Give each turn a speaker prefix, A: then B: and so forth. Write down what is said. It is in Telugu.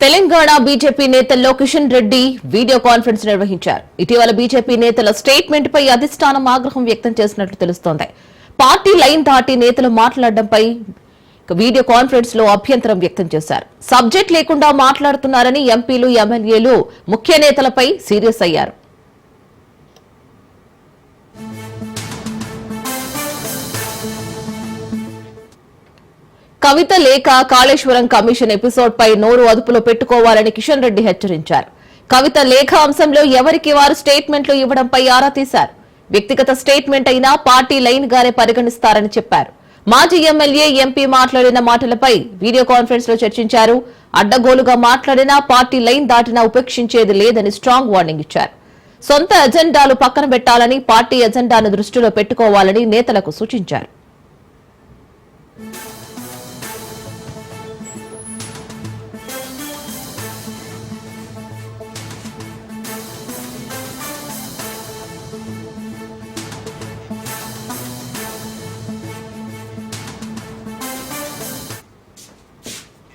A: తెలంగాణ బీజేపీ నేతల్లో కిషన్ రెడ్డి వీడియో కాన్ఫరెన్స్ నిర్వహించారు. ఇటీవల బీజేపీ నేతల స్టేట్మెంట్ పై అధిష్టానం ఆగ్రహం వ్యక్తం చేసినట్లు తెలుస్తోంది. పార్టీ లైన్ దాటి నేతలు మాట్లాడడంపై వీడియో కాన్ఫరెన్స్లో అభ్యంతరం వ్యక్తం చేశారు. సబ్జెక్ట్ లేకుండా మాట్లాడుతున్నారని ఎంపీలు ఎమ్మెల్యేలు ముఖ్య నేతలపై సీరియస్ అయ్యారు. కవిత లేఖ కాళేశ్వరం కమిషన్ ఎపిసోడ్ పై నోరు అదుపులో పెట్టుకోవాలని కిషన్ రెడ్డి హెచ్చరించారు. కవిత లేఖ అంశంలో ఎవరికి వారు స్టేట్మెంట్లు ఇవ్వడంపై ఆరా తీశారు. వ్యక్తిగత స్టేట్మెంట్ అయినా పార్టీ లైన్ గానే పరిగణిస్తారని చెప్పారు. మాజీ ఎమ్మెల్యే ఎంపీ మాట్లాడిన మాటలపై వీడియో కాన్ఫరెన్స్లో చర్చించారు. అడ్డగోలుగా మాట్లాడినా పార్టీ లైన్ దాటినా ఉపేక్షించేది లేదని స్ట్రాంగ్ వార్నింగ్ ఇచ్చారు. సొంత ఎజెండాలు పక్కన పెట్టాలని పార్టీ ఎజెండాను దృష్టిలో పెట్టుకోవాలని నేతలకు సూచించారు.